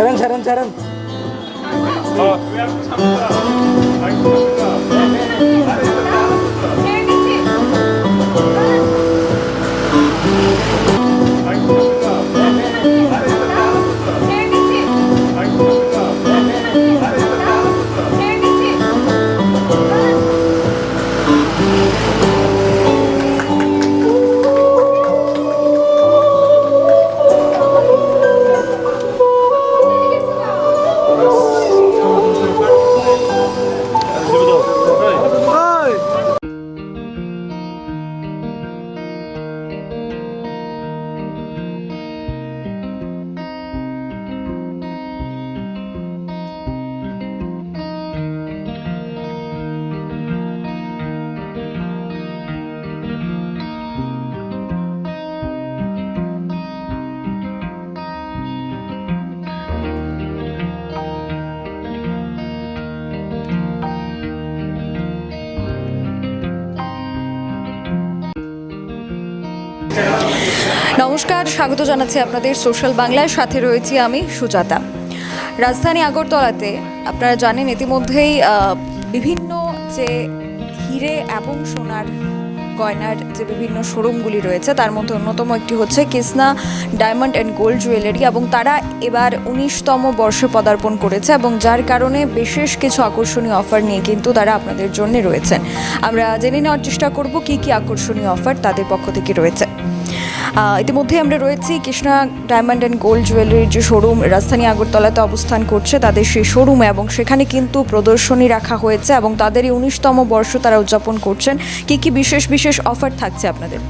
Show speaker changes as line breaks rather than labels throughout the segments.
자랑 자랑 자랑 아,
নমস্কার, স্বাগত জানাচ্ছি আপনাদের সোশ্যাল বাংলার সাথে রয়েছি আমি সুজাতা। রাজধানী আগরতলাতে আপনারা জানেন ইতিমধ্যেই বিভিন্ন যে হিরে এবং সোনার গয়নার যে বিভিন্ন শোরুমগুলি রয়েছে, তার মধ্যে অন্যতম একটি হচ্ছে Krishna diamond and gold jewellery এবং তারা এবার উনিশতম বর্ষে পদার্পণ করেছে এবং যার কারণে বিশেষ কিছু আকর্ষণীয় অফার নিয়ে কিন্তু তারা আপনাদের জন্য রয়েছেন আমরা জেনে নেওয়ার চেষ্টা করব কি কি আকর্ষণীয় অফার তাদের পক্ষ থেকে রয়েছে। ইতিমধ্যে আমরা রয়েছি কৃষ্ণা ডায়মন্ড অ্যান্ড গোল্ড জুয়েলারির যে শোরুম রাজধানী আগরতলাতে অবস্থান করছে তাদের সেই শোরুমে এবং সেখানে কিন্তু প্রদর্শনী রাখা হয়েছে এবং তাদের এই উনিশতম বর্ষ তারা উদযাপন করছেন। কি কি বিশেষ বিশেষ অফার থাকছে আপনাদের?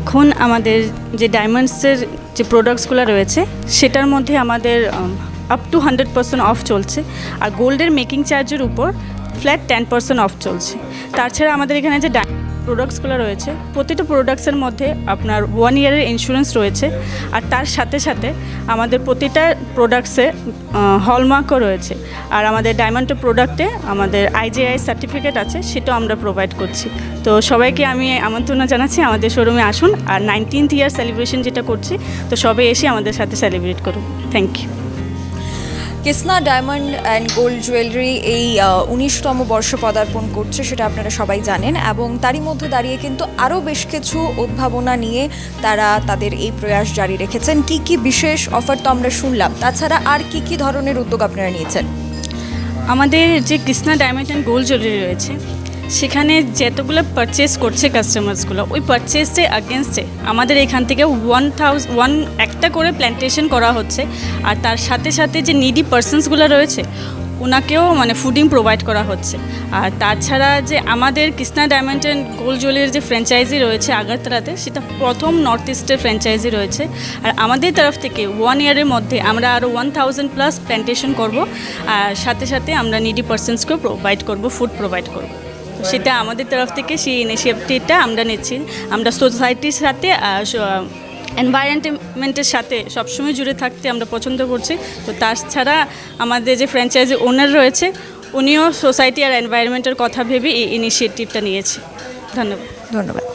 এখন আমাদের যে ডায়মন্ডসের যে প্রোডাক্টসগুলো রয়েছে, সেটার মধ্যে আমাদের up to hundred percent off চলছে। আর গোল্ডের মেকিং চার্জের উপর ফ্ল্যাট টেন পার্সেন্ট অফ চলছে। তাছাড়া আমাদের এখানে যে প্রোডাক্টসগুলো রয়েছে, প্রতিটা প্রোডাক্টসের মধ্যে আপনার ওয়ান ইয়ারের ইন্স্যুরেন্স রয়েছে, আর তার সাথে সাথে আমাদের প্রতিটা প্রোডাক্টসে হলমার্কও রয়েছে। আর আমাদের ডায়মন্ডের প্রোডাক্টে আমাদের আইজিআই সার্টিফিকেট আছে, সেটাও আমরা প্রোভাইড করছি। তো সবাইকে আমি আমন্ত্রণ জানাচ্ছি, আমাদের শোরুমে আসুন, আর নাইনটিন্থ ইয়ার সেলিব্রেশন যেটা করছি, তো সবাই এসে আমাদের সাথে সেলিব্রেট করুন। Thank you
Krishna diamond and gold jewellery এই উনিশতম বর্ষ পদার্পণ করছে, সেটা আপনারা সবাই জানেন। এবং তারই মধ্যে দাঁড়িয়ে কিন্তু আরও বেশ কিছু উদ্ভাবনা নিয়ে তারা তাদের এই প্রয়াস জারি রেখেছেন। কি কি বিশেষ অফার তো আমরা শুনলাম। তাছাড়া আর কি কি ধরনের উদ্যোগ আপনারা নিয়েছেন?
আমাদের যে Krishna diamond and gold jewellery রয়েছে সেখানে যতগুলো পারচেস করছে কাস্টমার্সগুলো ওই পারচেসে আগেনস্টে আমাদের এখান থেকে ওয়ান থাউজ ওয়ান একটা করে প্ল্যান্টেশন করা হচ্ছে। আর তার সাথে সাথে যে নিডি পার্সনসগুলো রয়েছে ওনাকেও মানে ফুডিং প্রোভাইড করা হচ্ছে। আর তাছাড়া যে আমাদের কৃষ্ণা ডায়মন্ড অ্যান্ড গোল্ড জুয়েলারির যে ফ্র্যাঞ্চাইজি রয়েছে আগরতলাতে, সেটা প্রথম নর্থ ইস্টের ফ্র্যাঞ্চাইজি রয়েছে। আর আমাদের তরফ থেকে ওয়ান ইয়ারের মধ্যে আমরা আরও ওয়ান থাউজেন্ড প্লাস প্ল্যান্টেশন করব। আর সাথে সাথে আমরা নিডি পার্সনসকেও প্রোভাইড করব ফুড প্রোভাইড করব। সেটা আমাদের তরফ থেকে সেই ইনিশিয়েটিভটা আমরা নিচ্ছি। আমরা সোসাইটির সাথে এনভায়রনমেন্টের সাথে সবসময় জুড়ে থাকতে আমরা পছন্দ করছি। তো তাছাড়া আমাদের যে ফ্র্যাঞ্চাইজি ওনার রয়েছে, উনিও সোসাইটি আর এনভায়রনমেন্টের কথা ভেবে এই ইনিশিয়েটিভটা নিয়েছে। ধন্যবাদ।
ধন্যবাদ।